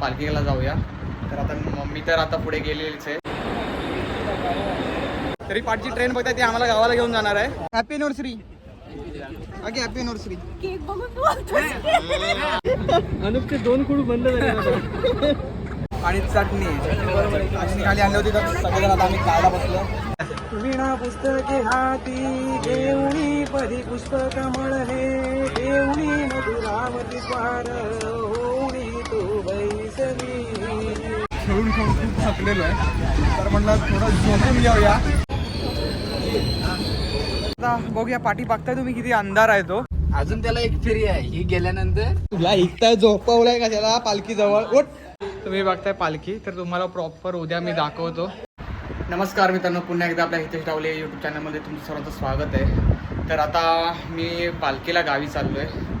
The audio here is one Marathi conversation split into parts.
पालखीला जाऊया. तर आता मम्मी तर आता पुढे गेलेलीच आहे. तरी पाठची ट्रेन बघताय ती आम्हाला गावाला घेऊन जाणार आहे. Happy anniversary okay happy anniversary cake बघून तू बोलतोस. अनुपचे दोन कुडू बंद झाले. आणि चटणी. चटणी खाली आणली होती तर सगळेजण आता आम्ही खायला बसलो. विणा पुस्तके हाती देऊणी पदी पुष्प कमळ हे देऊणी मधुरावती द्वार खेळून खेळून खूप थकलेलो आहे. तर म्हणलं थोडं झोपून घेऊया. आता बघूया पाठी बघताय तुम्ही किती अंधार आहे तो. अजून त्याला एक फेरी आहे ही गेल्यानंतर. तुला ऐकताय झोपवलाय का त्याला पालखी जवळ? उठ. तुम्ही बघताय पालखी तर तुम्हाला प्रॉपर उद्या मी दाखवतो. नमस्कार मित्रांनो पुन्हा एकदा आपल्या हितेश डावले यूट्यूब चॅनलमध्ये तुमचं सर्वांचं स्वागत आहे. तर आता मी पालखीला गावी चाललो आहे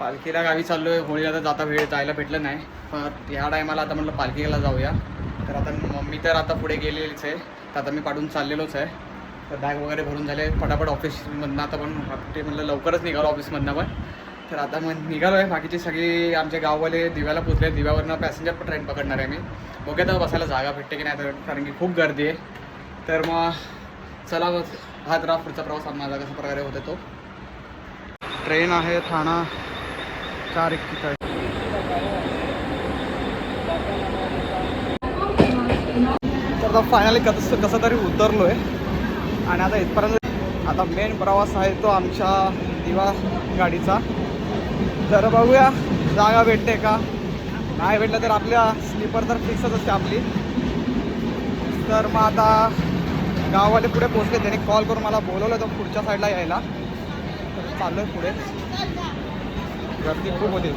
पालखीला गावी चाललो आहे होळीला तर जाता वेळ जायला भेटलं नाही. पण ह्या टायमाला आता म्हटलं पालखीला जाऊया. तर आता मम्मी तर आता पुढे गेलेलीच आहे. तर आता मी पाडून चाललेलोच आहे. तर बॅग वगैरे भरून झाले. फटाफट ऑफिसमधनं आता पण ते म्हणलं लवकरच निघालो ऑफिसमधनं पण. तर आता मग निघालो आहे बाकीचे सगळे आमचे गाववाले दिव्याला पोचले दिव्यावरनं पॅसेंजर पण ट्रेन पकडणार आहे मी. बघूया तर बसायला जागा भेटते की नाही तर कारण की खूप गर्दी आहे. तर मग चला मग हा जरा पुढचा प्रवास माझा कशा प्रकारे होतो तो. ट्रेन आहे ठाणा. चार एक्केचाळीस तर आता फायनली कसं कसं तरी उतरलो आहे आणि आता इथपर्यंत आता मेन प्रवास आहे तो आमच्या दिवा गाडीचा. तर बघूया जागा भेटते का? नाही भेटलं तर आपल्या स्लीपर तर फिक्सच असते आपली. तर मग आता गाववाले पुढे पोचले त्याने कॉल करून मला बोलवलं तर पुढच्या साईडला यायला. तर चाललो आहे पुढे. गर्दी खूप होती.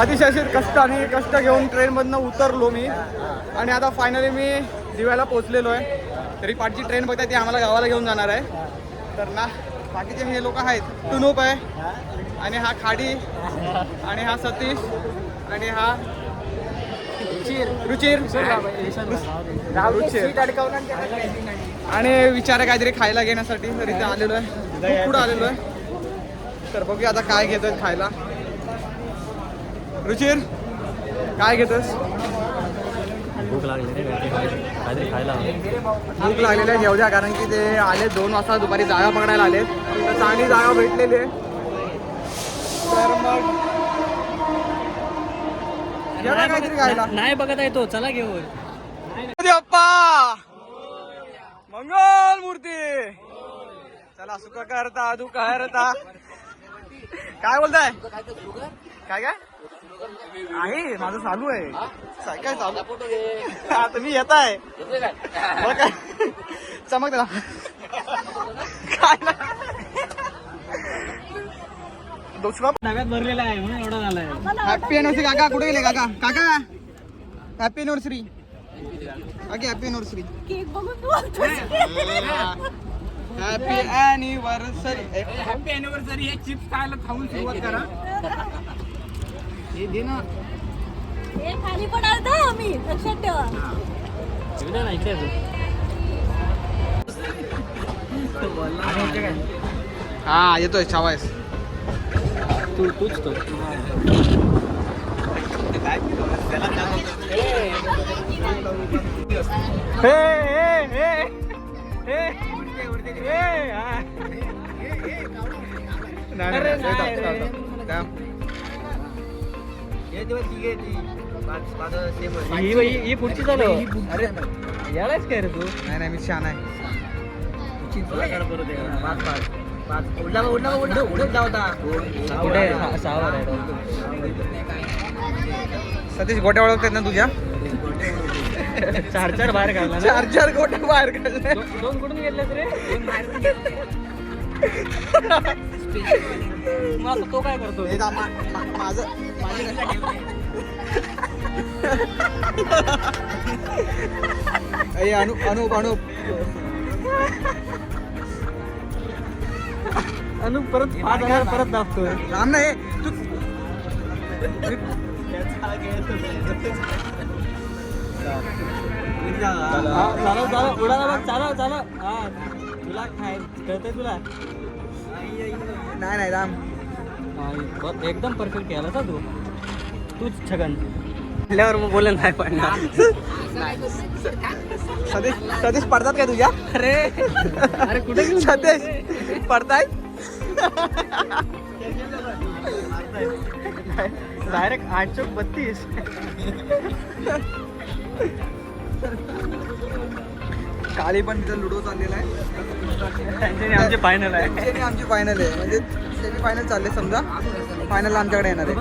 अतिशय असे कष्ट आणि कष्ट घेऊन ट्रेनमधनं उतरलो मी. आणि आता फायनली मी दिव्याला पोचलेलो आहे. तरी पाठची ट्रेन बघताय ती आम्हाला गावाला घेऊन जाणार आहे. तर ना बाकीचे हे लोक आहेत. टुनूप आहे. आणि हा खाडी. आणि हा सतीश. आणि हा रुचिर. रुचिर. आणि विचार काहीतरी खायला घेण्यासाठी. तर इथे आलेलो आहे. खूप पुढं आलेलो आहे. तर बघूया आता काय घेतोय खायला. रुचिर काय घेतोस भूक लागली काहीतरी खायला भूक लागलेली आहे घेऊ द्या कारण की ते आले दोन वाजता दुपारी जागा पकडायला आले तर चांगली जागा भेटलेली आहे. तर मग काहीतरी खायला? नाही बघत आहे तो चला घेऊन. मंगल मूर्ती! चला सुख करता दुःख हरता. काय बोलताय? काय काय आहे माझं चालू आहे. काय काय चालू? हा, तुम्ही येत आहे काय? चमक काय ना? दुसरा डब्यात भरलेला आहे म्हणून एवढा झालाय. हॅपी अनिव्हर्सरी काका. कुठे गेले काका? काका? Happy anniversary okay happy anniversary cake बघून. हॅपी अॅनिव्हर्सरी हॅपी अॅनिव्हर्सरी हे चिप्स खायला खाऊन सुरुवात करा. हे दे ना. हे खाली पडाल तर आम्ही लक्षात ठेवा. नाही काय हा येतोय छावायस तू तूच तो. हे हे हे हे हे हा. नाही, नाही, अरे नाही, रे. ही ही- ही पुढची चालू अरे यालाच काय रे तू नाही नाही मी छान आहे कुठे सहावर आहे सतीश गोट्या ओळखतात ना तुझ्या चार चार बाहेर काढला ना चार चार गोट्या बाहेर काढले दो- दोन कुठून घेतलेत रे? मग तो काय करतो हे माझं माझी अनुप अनुप अनुप. अनु परत पाच हजार परत दाखतोय राम नाही तू चालव चालव उडाला बघ चालव चालव हा तुला काय कळतंय तुला नाही नाही राम बघ, एकदम परफेक्ट केला का तू तूच छगन आल्यावर मग बोलत नाही पडणार सतीश सतीश पडतात काय तुझ्या अरे अरे कुठे सतीश पडताय डायरेक्ट आठशे बत्तीस काली पण तिथं लुडो चाललेला आहे. आमचे फायनल आहे. त्यांच्याने आमची फायनल आहे. म्हणजे सेमी फायनल चालले समजा. फायनल आमच्याकडे येणार आहे.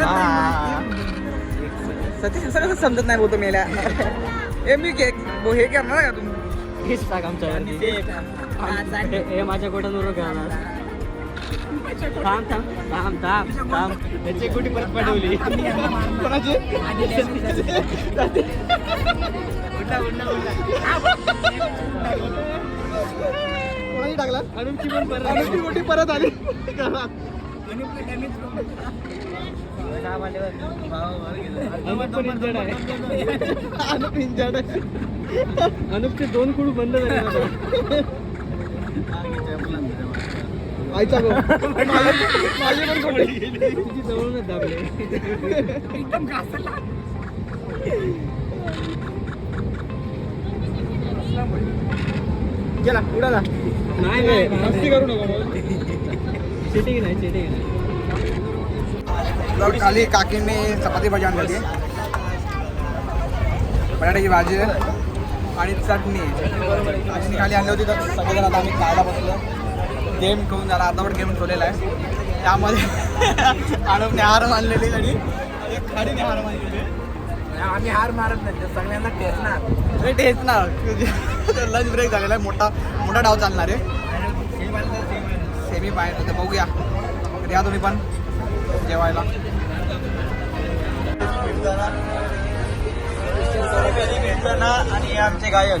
हा. सतीश असं कसं समजत नाही बोलतो मेल्या? ए मी के- बो- हे करणार का तुम्ही? हेच टाक हे- हे माझ्या गोट्यांवर करणार थांब थांब थांब थांब थांब त्याची कुठे परत पाठवली कोणाची कोणाची टाकला अनुपची पण परत अनुपची मोठी परत आली अनुप पण आहे अनुपचे दोन कुडू बंद झाले ना आईचा गो. माझी पण सोडली तुझी जवळूनच दाबले. गेला उडाला नाही नाही मस्ती करू नको चिटिंग नाही चिटिंग नाही. खाली काकींनी चपाती भाजी आणली होती. बटाट्याची भाजी आणि चटणी. आणि खाली आणली होती तर सगळेजण आता आम्ही खायला बसलो. गेम खेळून जरा अर्धावट गेम ठेवलेला आहे. त्यामध्ये आणून हार मानलेली आणि एक खाडीने हार मानलेली. आम्ही हार मारत नाही सगळ्यांना टेचणार ते तेच ना लंच ब्रेक झालेला आहे. मोठा मोठा डाव चालणार आहे. सेमी फायनल तर बघूया. या तुम्ही पण जेवायला. आणि आमचे गायक.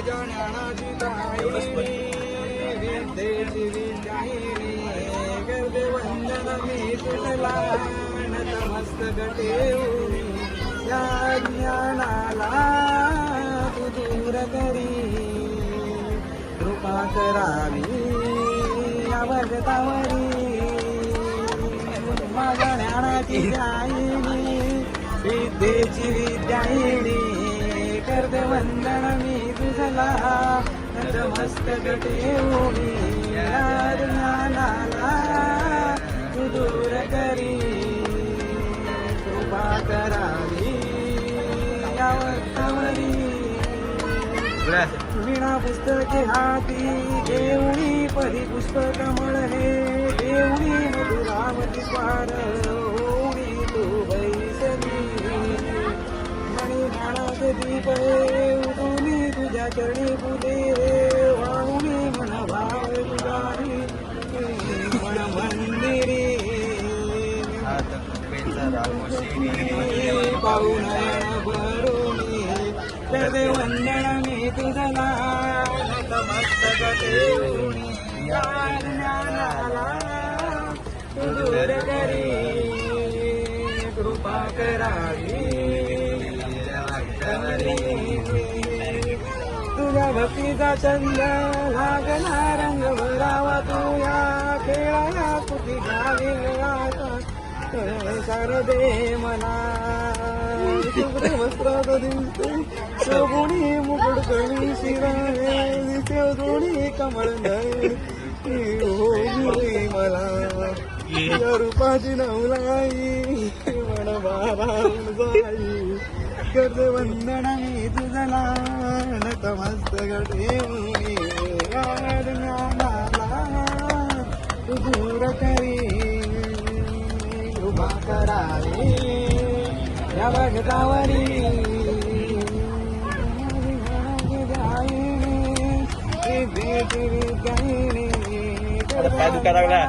कृपा करावी अवगतावरी माझ्या ज्ञानाची जाईनी विद्येची विद्यायिनी करते वंदन मी तुझला नतमस्तक ठेवूनी या ज्ञानाला दूर करी कृपा करावी यावरी विणा पुस्तके हाती देवणी परी पुस्तक हे. देवणी मधुरावती पार होणी तू बैसली. मणी बाणाचे दीप हे उठूनी तुझ्या चरणी फुले. पाहून भरुणी करते वंदन मी तुझला नतमस्तक ठेवूनी या ज्ञानाला दूर करी कृपा करावी तुझ्या भक्तीचा चंद लागला रंग भरावा तू या खेळाया कुठे घावी दे मला. शुभ्र वस्त्रात दिसते सगुणी मुकुड कळी शिराय दिसते दोन्ही कमळ हो मला. या रूपाची नवलाई मन बारावून जाई. करते वंदना मी तुझला नतमस्तक ठेवून या. ज्ञानाला तू दूर करी. करावी. या भगतावरी दुखा लागला?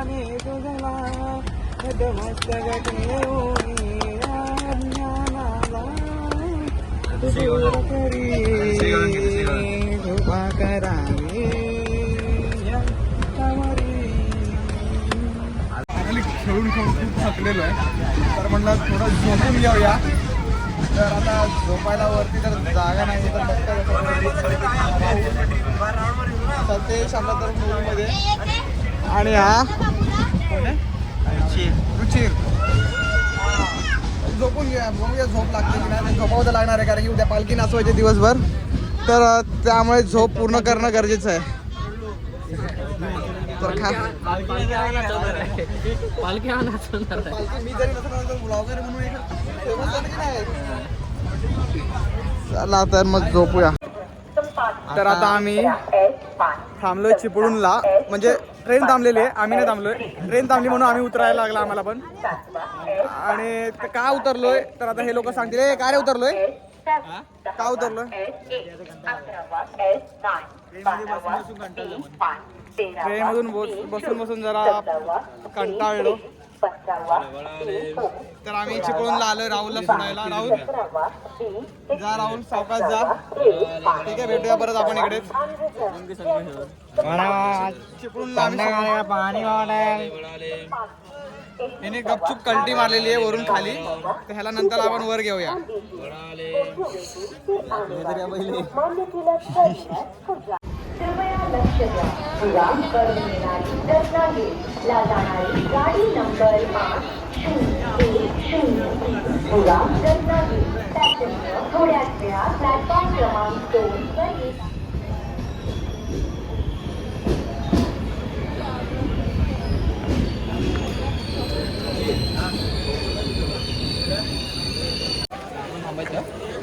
उभा करावे खेळून खेळून खूप थकलेलो आहे. म्हणलं थोडं झोपून घेऊया. तर आता झोपायला वरती तर जागा नाही तर सतेश आपला तर मूवीमध्ये. आणि हा? रुचिर. झोपून घ्या बघूया झोप लागते की नाही. झोपावं तर लागणार आहे कारण की उद्या पालखी नाचवायची दिवसभर. तर त्यामुळे झोप पूर्ण करणं गरजेचं आहे. तर खा पालखी मी जरी ब्लॉगर म्हणून? चला तर मग झोपूया. तर आता आम्ही थांबलोय चिपळूणला. म्हणजे ट्रेन थांबलेली आहे. आम्ही नाही थांबलोय. ट्रेन थांबली म्हणून आम्ही उतरायला लागला आम्हाला पण. आणि का उतरलोय? तर आता हे लोक सांगतील "ए, काय रे उतरलोय? का उतरलोय? ट्रेन मधून बसून बसून जरा कंटाळलो. तर आम्ही चिपळूणला आलोय राहुलला सोडायला राहुल? जा राहुल सावकाश जा. ठीक आहे भेटूया परत आपण इकडे पाणी याने गपचूप कल्टी मारलेली आहे वरून खाली. तर ह्याला नंतर आपण वर घेऊया. कृपया लक्ष द्या विराम करून येणारी रत्नागिरीला जाणारी गाडी नंबर पाच शून्य एक शून्य विराम रत्नागिरी पॅसेंजर थोड्याच वेळात प्लॅटफॉर्म क्रमांक दोन वर येत आहे.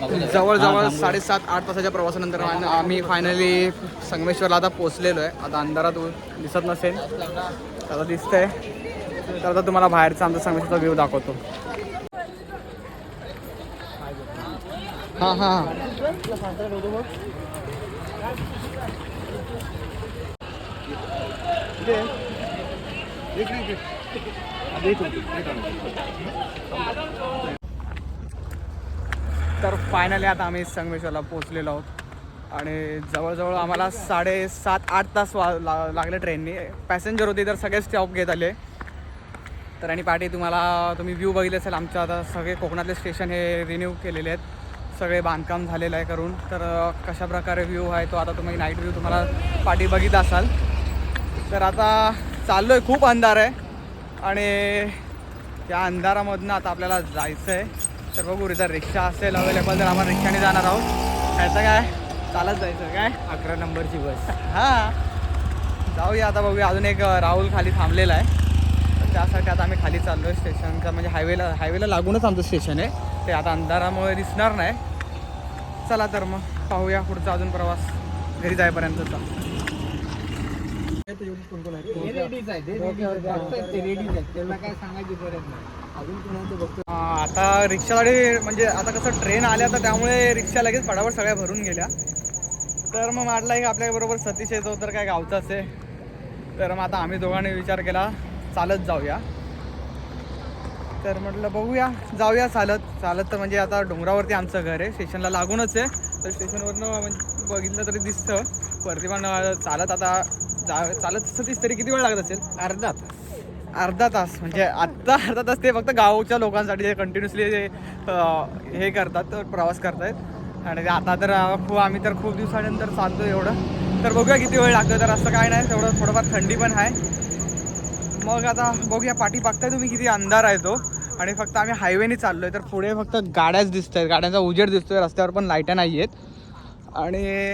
जवळजवळ साडेसात आठ तासाच्या प्रवासानंतर आम- आम्ही फायनली संगमेश्वरला आता पोहोचलेलो आहे. आता अंधारात दिसत नसेल आता दिसतंय. तर आता तुम्हाला बाहेरचा आमचा संगमेश्वरचा व्ह्यू दाखवतो. हां हां. तर फायनली आता आम्ही संगमेश्वरला पोहोचलेलो आहोत. आणि जवळजवळ आम्हाला साडेसात आठ तास वा ला लागले ट्रेननी पॅसेंजर होते तर सगळे स्टॉप घेत आले. तर आणि पाठी तुम्हाला तुम्ही व्ह्यू बघितले असेल आमच्या आता सगळे कोकणातले स्टेशन हे रिन्यू केलेले आहेत. सगळे बांधकाम झालेलं आहे करून. तर कशा प्रकारे व्ह्यू आहे तो आता तुम्ही नाईट व्ह्यू तुम्हाला पाठी बघित असाल. तर आता चाललो आहे खूप अंधार आहे. आणि त्या अंधारामधनं आता आपल्याला जायचं आहे तर बघू जर रिक्षा असेल अवेलेबल तर आपण रिक्षाने जाणार आहोत. त्याचं काय? चालत जायचं काय? अकरा नंबरची बस. हां. जाऊया आता बघूया. अजून एक राहुल खाली थांबलेला आहे. तर त्यासाठी आता आम्ही खाली चाललो आहे स्टेशनच्या म्हणजे हायवेला हायवेला लागूनच आमचं स्टेशन आहे. ते आता अंधारामुळे दिसणार नाही. चला तर मग. पाहूया पुढचा अजून प्रवास. घरी हा, आता रिक्षावाडी म्हणजे आता कसं ट्रेन आल्या तर त्यामुळे रिक्षा लगेच फटाफट सगळ्या भरून गेल्या. तर मग म्हटलं की आपल्याबरोबर सतीश येतो तर काय गावचाच आहे तर मग आता आम्ही दोघांनी विचार केला चालत जाऊया. तर म्हटलं बघूया जाऊया चालत. चालत तर म्हणजे आता डोंगरावरती आमचं घर आहे. स्टेशनला लागूनच आहे. तर स्टेशनवरनं म्हणजे बघितलं तरी दिसतं. वरती पण चालत आता जा चालत सतीश तरी किती वेळ लागत असेल? अर्धा तास. अर्धा तास. म्हणजे आत्ता अर्धा तास ते फक्त गावच्या लोकांसाठी जे कंटिन्युअसली जे अं, हे करतात तर प्रवास करतायत. आणि आता तर अं, खूप आम्ही तर खूप दिवसानंतर चालतो एवढं. तर बघूया किती वेळ लागतो तर असं काय नाही तेवढं थोडंफार थंडी पण आहे. मग आता बघूया पाठी बघताय तुम्ही किती अंधार आहे तो. आणि फक्त आम्ही हायवेने चाललोय. तर पुढे फक्त गाड्याच दिसत आहेत गाड्यांचा उजेड दिसतोय. रस्त्यावर पण लाईट्या नाही आहेत आणि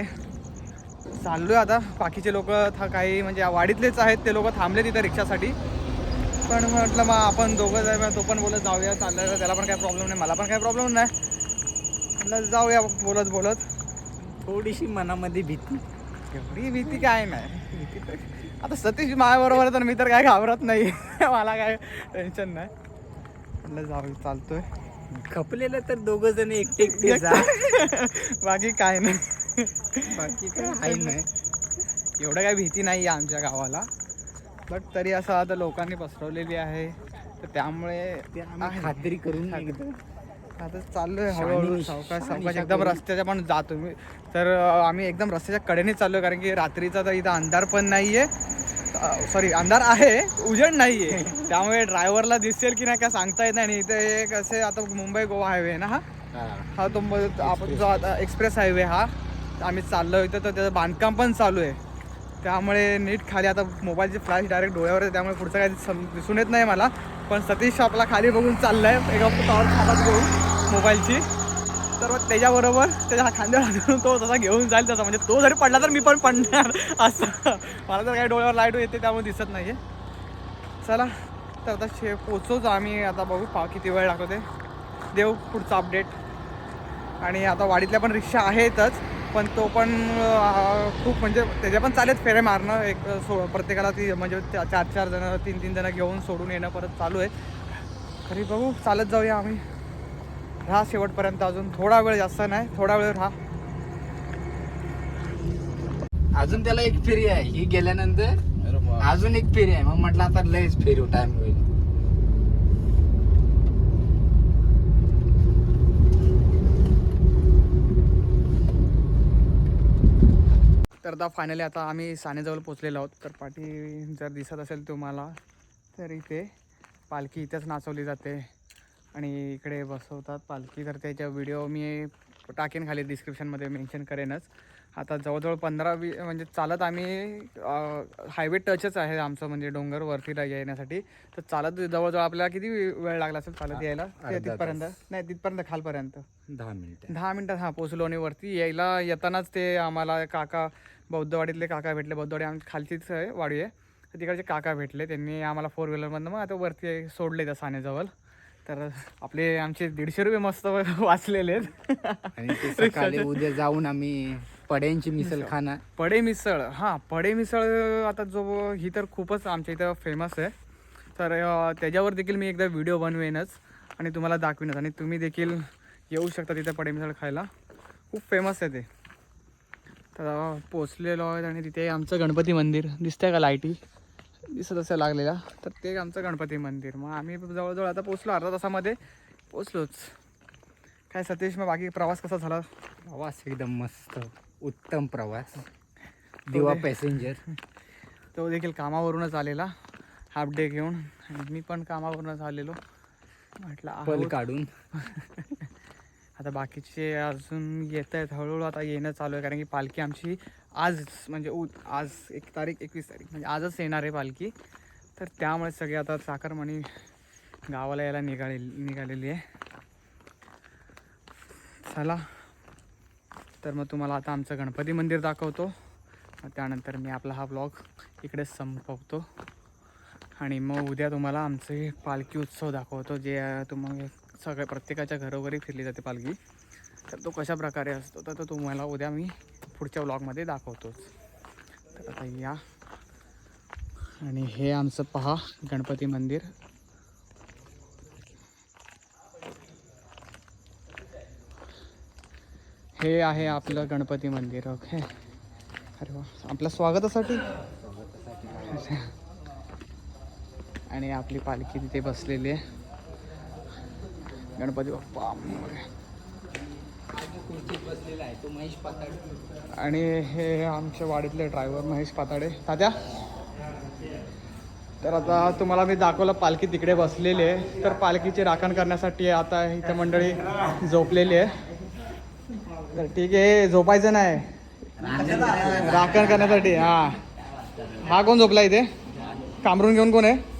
चाललोय आता. बाकीचे लोक काही म्हणजे वाडीतलेच आहेत ते लोक थांबले तिथं रिक्षासाठी. पण म्हटलं मग आपण दोघं जाऊया तो पण बोलत जाऊया चाललं त्याला पण काही प्रॉब्लेम नाही मला पण काही प्रॉब्लेम नाही. म्हटलं जाऊया बोलत बोलत. थोडीशी मनामध्ये भीती. एवढी भीती काय नाही. भीती आता सतीश माझ्याबरोबर तर मी तर काय घाबरत नाही. मला काय टेन्शन नाही. म्हटलं जाऊ चालतोय. खपलेलं तर दोघं जण एकटे एकटे जा. बाकी काय नाही. बाकी काय आहे? नाही. एवढं काय भीती नाही आहे आमच्या गावाला. बट तरी असं आता लोकांनी पसरवलेली आहे. तर त्यामुळे आहे. खात्री करून आता चाललोय शानी- हळूहळू सावकाश सावकाश एकदम. रस्त्याच्या पण जातो मी. तर आम्ही एकदम रस्त्याच्या कडेने चाललोय कारण की रात्रीचा तर इथं अंधार पण नाहीये. सॉरी अंधार आहे उजेड नाहीये. त्यामुळे ड्रायव्हरला दिसेल की नाही काय सांगता येत नाही. इथे एक असे आता मुंबई गोवा हायवे आहे ना हा? हा. तो आपण जो आता एक्सप्रेस हायवे हा. आम्ही चाललो होतो तर त्याचं बांधकाम पण चालू आहे. त्यामुळे नीट खाली आता मोबाईलची फ्लॅश डायरेक्ट डोळ्यावर आहे त्यामुळे पुढचं काही सम- दिसून येत नाही मला. पण सतीश आपला खाली बघून चाललाय एका टॉर्च हातात घेऊन मोबाईलची. तर मग त्याच्याबरोबर त्याच्या खांद्यावर तो तसा घेऊन जाईल तसा. म्हणजे तो जरी पडला तर मी पण पडणार असं. मला तर काही डोळ्यावर लाइट येते त्यामुळे दिसत नाही चला तर आता शे पोचोच आम्ही. आता बघू पा किती वेळ लागतो ते. देऊ पुढचा अपडेट आणि आता वाडीतल्या पण रिक्षा आहेतच. पण तो पण खूप म्हणजे त्याच्या पण चालेत फेरे मारणं एक सो प्रत्येकाला ती म्हणजे चार चार जणं तीन तीन जणं घेऊन सोडून येणं परत चालू आहे. खरी बघू चालत जाऊया आम्ही. राहा शेवटपर्यंत अजून. थोडा वेळ जास्त नाही. थोडा वेळ राहा. अजून त्याला एक फेरी आहे. ही गेल्यानंतर अजून एक फेरी आहे. मग म्हटलं आता लयच फेरी टाइम होईल. तर आता फायनली आता आम्ही सानेजवळ पोचलेलो आहोत. तर पाठी जर दिसत असेल तुम्हाला तर इथे पालखी इथेच नाचवली जाते. आणि इकडे बसवतात पालखी. तर त्याच्या व्हिडिओ मी टाकेन खाली डिस्क्रिप्शनमध्ये मेन्शन करेनच. आता जवळजवळ पंधरा वी म्हणजे चालत आम्ही हायवे टचच आहे आमचं म्हणजे डोंगर वरती येण्यासाठी. तर चालत जवळजवळ आपल्याला किती वेळ लागला असेल चालत यायला? तिथपर्यंत? नाही तिथपर्यंत खालपर्यंत. दहा मिनिटं. दहा मिनटात हा पोचलो आणि वरती यायला येतानाच ते आम्हाला काका बौद्धवाडीतले काका भेटले. बौद्धवाडी आम खालचीच आहे वाडी आहे. तर तिकडचे काका भेटले. त्यांनी आम्हाला फोर व्हीलरमधनं मग आता वरती सोडले त्या सानेजवळ तर आपले आमचे दीडशे रुपये मस्त वाचलेले आहेत. आणि ते सकाळी उद्या जाऊन आम्ही पड्यांची मिसल खाणार. पडे मिसळ. हां पडे मिसळ आता जो ही तर खूपच आमच्या इथं फेमस आहे. तर त्याच्यावर देखील मी एकदा व्हिडिओ बनवेनच आणि तुम्हाला दाखवीनच. आणि तुम्ही देखील येऊ शकता तिथे पडे मिसळ खायला. खूप फेमस आहे ते. तर पोचलेलो आहे आणि तिथे आमचं गणपती मंदिर दिसतंय का लाईटी दिसत असेल लागलेला. तर ते आमचं गणपती मंदिर. मग आम्ही जवळजवळ आता पोचलो अर्धा तासामध्ये. पोचलोच काय सतीश मग बाकी प्रवास कसा झाला? प्रवास एकदम मस्त. उत्तम प्रवास. दिवा पॅसेंजर तो देखील कामावरूनच आलेला. हाफ डे घेऊन. आणि मी पण कामावरूनच आलेलो. म्हटलं पल आहोत. काढून. आता बाकीचे अजून येत आहेत हळूहळू आता येणं चालू आहे कारण की पालखी आमची आज म्हणजे उ आज एक तारीख एकवीस तारीख म्हणजे आजच येणार आहे पालखी. तर त्यामुळे सगळे आता चाकरमणी गावाला यायला निघाले निघालेली आहे. चला. तर मग तुम्हाला आता आमचं गणपती मंदिर दाखवतो. त्यानंतर मी आपला हा ब्लॉग इकडे संपवतो. आणि मग उद्या तुम्हाला आमचे पालखी उत्सव दाखवतो जे तुम्हाला सगळ्या प्रत्येकाच्या घरोघरी फिरली जाते पालखी. तर तो कशा प्रकारे असतो तर तो तुम्हाला उद्या मी पुढच्या ब्लॉगमध्ये दाखवतोच. तर आता या. आणि हे आमचं पहा गणपती मंदिर. हे आहे आपलं गणपती मंदिर ओके अरे वा. आपल्या स्वागतासाठी. आणि आपली पालखी तिथे बसलेली आहे. गणपती बाप्पा बसलेला आहे तो महेश आणि हे आमच्या वाडीतले ड्रायव्हर महेश पाताडे. तात्या? तर आता तुम्हाला मी दाखवलं पालखी तिकडे बसलेली आहे. तर पालखीची राखण करण्यासाठी आता इथे मंडळी झोपलेली आहे. तर ठीक आहे झोपायचं नाही. राखण करण्यासाठी हा. हा कोण झोपला इथे? कामरून घेऊन कोण आहे?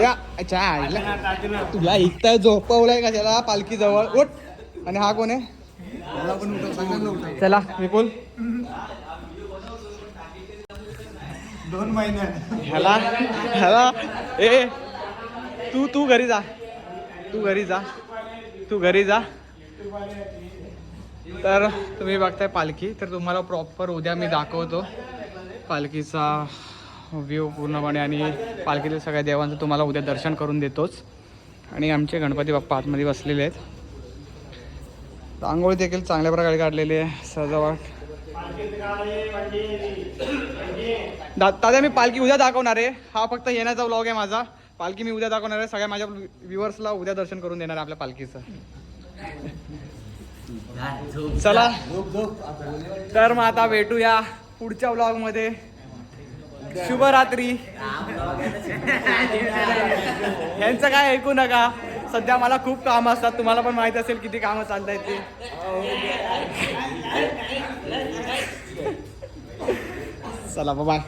या. अच्छा आईला. तुला इथं झोपवलंय कशाला? पालखी जवळ. उठ. आणि हा कोण आहे? चला विपुल. दोन महिने. ह्याला ह्याला. ए तू तू घरी जा. तू घरी जा. तू घरी जा. तर तुम्ही बघताय पालखी. तर तुम्हाला प्रॉपर उद्या मी दाखवतो पालखीचा. व्ह्यू पूर्णपणे आणि पालखीतील सगळ्या देवांचं तुम्हाला उद्या दर्शन करून देतोच. आणि आमचे गणपती बाप्पा आतमध्ये बसलेले आहेत. रांगोळी देखील चांगल्या प्रकारे काढलेली आहे सजावट. दा दादा मी पालखी उद्या दाखवणार आहे. हा फक्त येण्याचा व्लॉग आहे माझा. पालखी मी उद्या दाखवणार आहे. सगळ्या माझ्या व्ह्युअर्सला उद्या दर्शन करून देणार आहे आपल्या पालखीचं. चला. तर मग आता भेटूया पुढच्या व्लॉगमध्ये. शुभरात्री. यांचं काय ऐकू नका. सध्या मला खूप काम असतात. तुम्हाला पण माहीत असेल किती कामं चालत आहेत ते. चला बाय